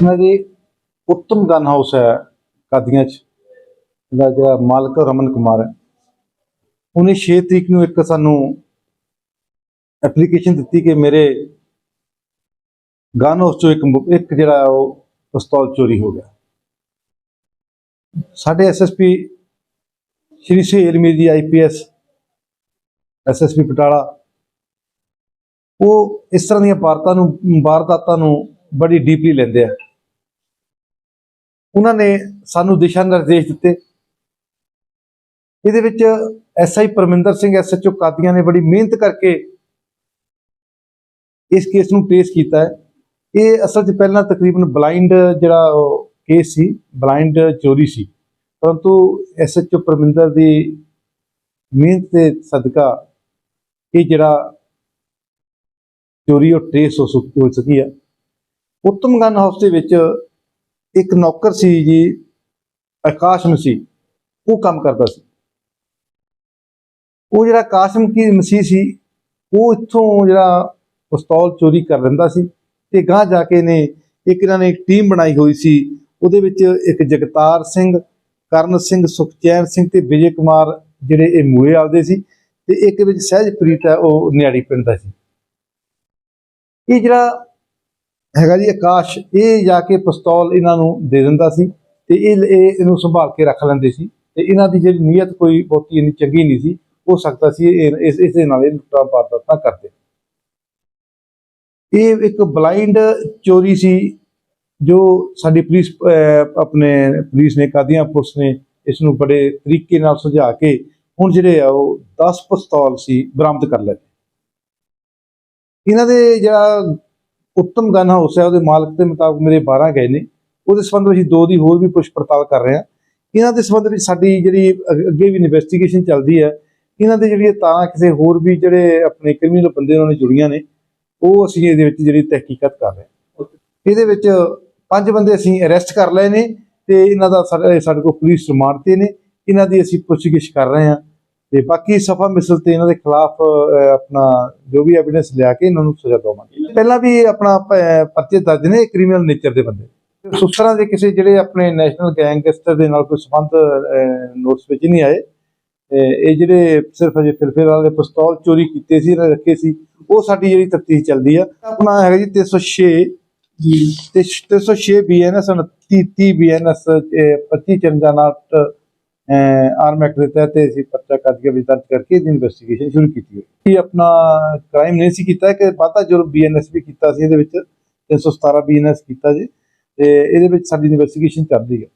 ਇਹਨਾਂ ਦੀ ਉੱਤਮ gun house ਹੈ ਕਾਦੀਆਂ ਚ, ਇਹਦਾ ਜਿਹੜਾ ਮਾਲਕ ਰਮਨ ਕੁਮਾਰ ਹੈ। ਉਹਨੇ 6 ਤਰੀਕ ਨੂੰ ਇੱਕ ਸਾਨੂੰ ਐਪਲੀਕੇਸ਼ਨ ਦਿੱਤੀ ਕਿ ਮੇਰੇ ਗਨ ਹਾਊਸ ਚੋਂ ਇੱਕ ਇੱਕ ਜਿਹੜਾ ਉਹ ਪਿਸਤੌਲ ਚੋਰੀ ਹੋ ਗਿਆ। ਸਾਡੇ ਐਸਐਸਪੀ ਸ਼੍ਰੀ ਸੁਹੇਲ ਮੀਰ ਜੀ ਆਈਪੀਐਸ ਐਸਐਸਪੀ ਪਟਾਲਾ, ਉਹ ਇਸ ਤਰ੍ਹਾਂ ਦੀਆਂ ਵਾਰਤਾ ਨੂੰ, ਵਾਰਦਾਤਾਂ ਨੂੰ ਬੜੀ ਡੀਪਲੀ ਲੈਂਦੇ ਆ। ਉਹਨਾਂ ਨੇ ਸਾਨੂੰ ਦਿਸ਼ਾ ਨਿਰਦੇਸ਼ ਦਿੱਤੇ। ਇਹਦੇ ਵਿੱਚ ਐਸਆਈ ਪਰਮਿੰਦਰ ਸਿੰਘ ਐਸਐਚਓ ਕਾਦੀਆਂ ਨੇ ਬੜੀ ਮਿਹਨਤ ਕਰਕੇ ਇਸ ਕੇਸ ਨੂੰ ਪੇਸ਼ ਕੀਤਾ ਹੈ। ਇਹ ਅਸਲ 'ਚ ਪਹਿਲਾਂ ਤਕਰੀਬਨ ਬਲਾਈਂਡ ਜਿਹੜਾ ਉਹ ਕੇਸ ਸੀ, ਬਲਾਈਂਡ ਚੋਰੀ ਸੀ। ਪਰੰਤੂ ਐਸਐਚਓ ਪਰਮਿੰਦਰ ਦੀ ਮਿਹਨਤ 'ਤੇ ਸਦਕਾ ਇਹ ਜਿਹੜਾ ਚੋਰੀ, ਉਹ ਟ੍ਰੇਸ ਹੋ ਸਕੀ ਹੈ। ਉੱਤਮ ਗਨ ਹਾਊਸ ਦੇ ਵਿੱਚ ਇੱਕ ਨੌਕਰ ਸੀ ਜੀ ਆਕਾਸ਼ ਮਸੀਹ ਉਹ ਕੰਮ ਕਰਦਾ ਸੀ। ਉਹ ਜਿਹੜਾ ਆਕਾਸ਼ਮ ਕੀ ਮਸੀਹ ਸੀ, ਉਹ ਇੱਥੋਂ ਜਿਹੜਾ ਪਿਸਤੌਲ ਚੋਰੀ ਕਰ ਲੈਂਦਾ ਸੀ ਤੇ ਗਾਂ ਜਾ ਕੇ ਨੇ ਇੱਕ ਇਹਨਾਂ ਨੇ ਇੱਕ ਟੀਮ ਬਣਾਈ ਹੋਈ ਸੀ, ਉਹਦੇ ਵਿੱਚ ਇੱਕ ਜਗਤਾਰ ਸਿੰਘ, ਕਰਨ ਸਿੰਘ, ਸੁਖਚੈਨ ਸਿੰਘ ਤੇ ਵਿਜੇ ਕੁਮਾਰ ਜਿਹੜੇ ਇਹ ਮੂਲੇ ਆਲਦੇ ਸੀ ਤੇ ਇੱਕ ਵਿੱਚ ਸਹਿਜਪ੍ਰੀਤ ਹੈ, ਉਹ ਨਿਆੜੀ ਪਿੰਡ ਦਾ ਸੀ। ਇਹ ਜਿਹੜਾ ਹੈਗਾ ਜੀ ਆਕਾਸ਼ ਇਹ ਜਾ ਕੇ ਪਿਸਤੌਲ ਇਹਨਾਂ ਨੂੰ ਦੇ ਦਿੰਦਾ ਸੀ ਤੇ ਇਹ ਇਹਨੂੰ ਸੰਭਾਲ ਕੇ ਰੱਖ ਲੈਂਦੇ ਸੀ ਤੇ ਇਹਨਾਂ ਦੀ ਜਿਹੜੀ ਨੀਅਤ ਕੋਈ ਬਹੁਤੀ ਇੰਨੀ ਚੰਗੀ ਨਹੀਂ ਸੀ, ਹੋ ਸਕਦਾ ਸੀ ਇਹ ਇਸ ਇਸ ਨਾਲ ਇਹ ਲੁੱਟਾਂ ਵਾਰਦਾਤਾਂ ਕਰਦੇ। ਇਹ ਇੱਕ ਬਲਾਈਂਡ ਚੋਰੀ ਸੀ ਜੋ ਸਾਡੀ ਪੁਲਿਸ ਆਪਣੇ ਪੁਲਿਸ ਨੇ, ਕਾਦੀਆਂ ਪੁਲਿਸ ਨੇ ਇਸ ਨੂੰ ਬੜੇ ਤਰੀਕੇ ਨਾਲ ਸੁਝਾ ਕੇ ਹੁਣ ਜਿਹੜੇ ਆ ਉਹ 10 ਪਿਸਤੌਲ ਸੀ ਬਰਾਮਦ ਕਰ ਲਏ। ਇਹਨਾਂ ਦੇ ਜਿਹੜਾ ਉੱਤਮ ਗਨ ਹਾਊਸ ਹੈ, ਉਹਦੇ ਮਾਲਕ ਦੇ ਮੁਤਾਬਕ ਮੇਰੇ 12 ਗਏ ਨੇ। ਉਹਦੇ ਸੰਬੰਧ ਵਿੱਚ ਅਸੀਂ ਦੋ ਦੀ ਹੋਰ ਵੀ ਪੁੱਛ ਪੜਤਾਲ ਕਰ ਰਹੇ ਹਾਂ। ਇਹਨਾਂ ਦੇ ਸੰਬੰਧ ਵਿੱਚ ਸਾਡੀ ਜਿਹੜੀ ਅੱਗੇ ਵੀ ਇਨਵੈਸਟੀਗੇਸ਼ਨ ਚੱਲਦੀ ਹੈ। ਇਹਨਾਂ ਦੇ ਜਿਹੜੀਆਂ ਤਾਰਾਂ ਕਿਸੇ ਹੋਰ ਵੀ ਜਿਹੜੇ ਆਪਣੇ ਕ੍ਰਿਮੀਨਲ ਬੰਦੇ ਉਹਨਾਂ ਨੇ ਜੁੜੀਆਂ ਨੇ, ਉਹ ਅਸੀਂ ਇਹਦੇ ਵਿੱਚ ਜਿਹੜੀ ਤਹਿਕੀਕਤ ਕਰ ਰਹੇ ਹਾਂ। ਇਹਦੇ ਵਿੱਚ ਪੰਜ ਬੰਦੇ ਅਸੀਂ ਅਰੈਸਟ ਕਰ ਲਏ ਨੇ ਤੇ ਇਹਨਾਂ ਦਾ ਸਾਡੇ ਸਾਡੇ ਕੋਲ ਪੁਲਿਸ ਰਿਮਾਂਡ ਤੇ ਨੇ। ਇਹਨਾਂ ਦੀ ਅਸੀਂ ਪੁੱਛਗਿੱਛ ਕਰ ਰਹੇ ਹਾਂ। ਤੇ ਬਾਕੀ ਸਫਾ ਮਿਸਲ ਤੇ ਇਹਨਾਂ ਦੇ ਖਿਲਾਫ ਆਪਣਾ ਜੋ ਵੀ ਐਵੀਡੈਂਸ ਲਿਆ ਕੇ ਇਹਨਾਂ ਨੂੰ ਸਜ਼ਾ ਦਵਾਂਗੇ। ਪਹਿਲਾਂ ਵੀ ਆਪਣਾ ਪਰਚੇ ਦਰਜ ਨੇ ਕ੍ਰਿਮੀਨਲ ਨੇਚਰ ਦੇ ਬੰਦੇ। ਤਰ੍ਹਾਂ ਦੇ ਕਿਸੇ ਜਿਹੜੇ ਆਪਣੇ ਨੈਸ਼ਨਲ ਗੈਂਗਸਟਰ ਦੇ ਨਾਲ ਕੋਈ ਸੰਬੰਧ ਨੋਟਸ ਵਿੱਚ ਨਹੀਂ ਆਏ ਇਹ ਜਿਹੜੇ ਸਿਰਫ ਅਜੇ ਫਿਲਫਿਲ ਵਾਲੇ ਪਿਸਤੌਲ ਚੋਰੀ ਕੀਤੇ ਸੀ ਇਹਨਾਂ ਨੇ ਰੱਖੇ ਸੀ ਉਹ ਸਾਡੀ ਜਿਹੜੀ ਤਫਤੀਸ਼ ਚੱਲਦੀ ਆ। ਆਪਣਾ ਹੈਗਾ ਜੀ 306 ਜੀ। 306 ਬੀਐਨਐਸ 29 30 ਬੀਐਨਐਸ 25 ਚੰਜਾਨਾਟ ਆਰਮ ਐਕਟ ਦੇ ਤਹਿਤ ਅਸੀਂ ਪਰਚਾ ਕੱਢ ਕੇ ਵਿੱਚ ਦਰਜ ਕਰਕੇ ਇਹਦੀ ਇਨਵੈਸਟੀਗੇਸ਼ਨ ਸ਼ੁਰੂ ਕੀਤੀ ਹੋਈ ਇਹ ਆਪਣਾ ਕ੍ਰਾਈਮ ਨਹੀਂ ਸੀ ਕੀਤਾ ਕਿ ਵਾਧਾ ਜੋ ਬੀਐਨਐਸ ਵੀ ਕੀਤਾ ਸੀ ਇਹਦੇ ਵਿੱਚ 317 ਬੀਐਨਐਸ ਕੀਤਾ ਜੀ, ਤੇ ਇਹਦੇ ਵਿੱਚ ਸਾਡੀ ਇਨਵੈਸਟੀਗੇਸ਼ਨ ਚੱਲਦੀ ਹੈ।